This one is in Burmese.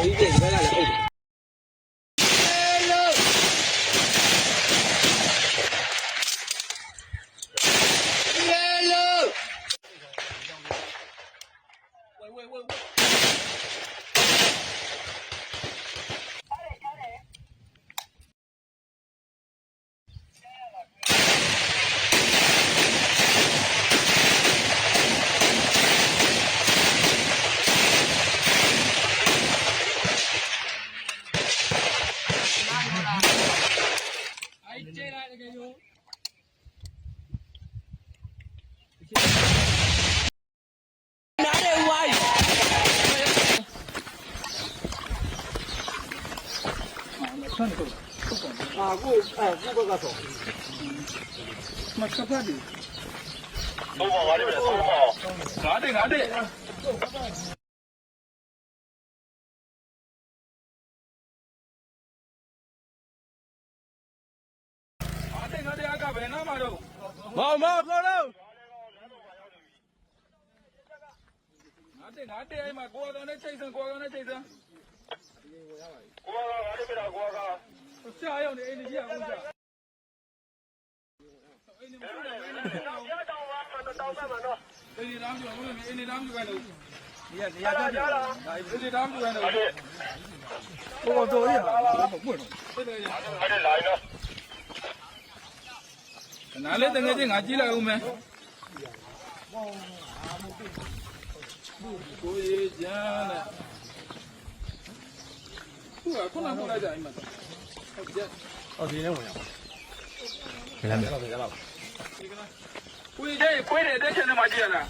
ကြီးပြင်ဒီဘ က်ကလည်းအုပ် ဘယ်နာမှာတော့မောင်မောင်ခေါ်တော့ငါတဲ့ငါတဲ့အဲ့မှာကိုယ်ကောင်နဲ့ချိတ်ဆန်းကိုယ်ကောင်နဲ့ချိတ်ဆန်းကိုကငါတို့ပြတာကိုကဆရာရောက်နေအိမ်ကြီးအောင်ကြာအိမ်နေမှာအိမ်နေမှာရတောင်းပါတော့တောင်းပါမနော်အိမ်နေတောင်ကျော်ဘုရားအိမ်နေတောင်ကျော်ကတော့ဒီကနေရာကြတယ်ဒါအိမ်နေတောင်ကျော်ကတော့ကိုကိုတော်ရဟာမပွင့်တော့စစ်တယ်ရအဲ့ဒါလိုင်းနော် နားလေးတကယ်ချင်းငါကြည့်လိုက်ဦးမယ်ကိုရေးကြတယ်ခုကခုနကလိုက်ကြအိမ်မှာဟုတ်ကြအော်ဒီနဲ့ဝင်ရအောင်ကိုရေးကြခွေးတယ်တဲ့ချင်တယ်မှာကြည့်ရလား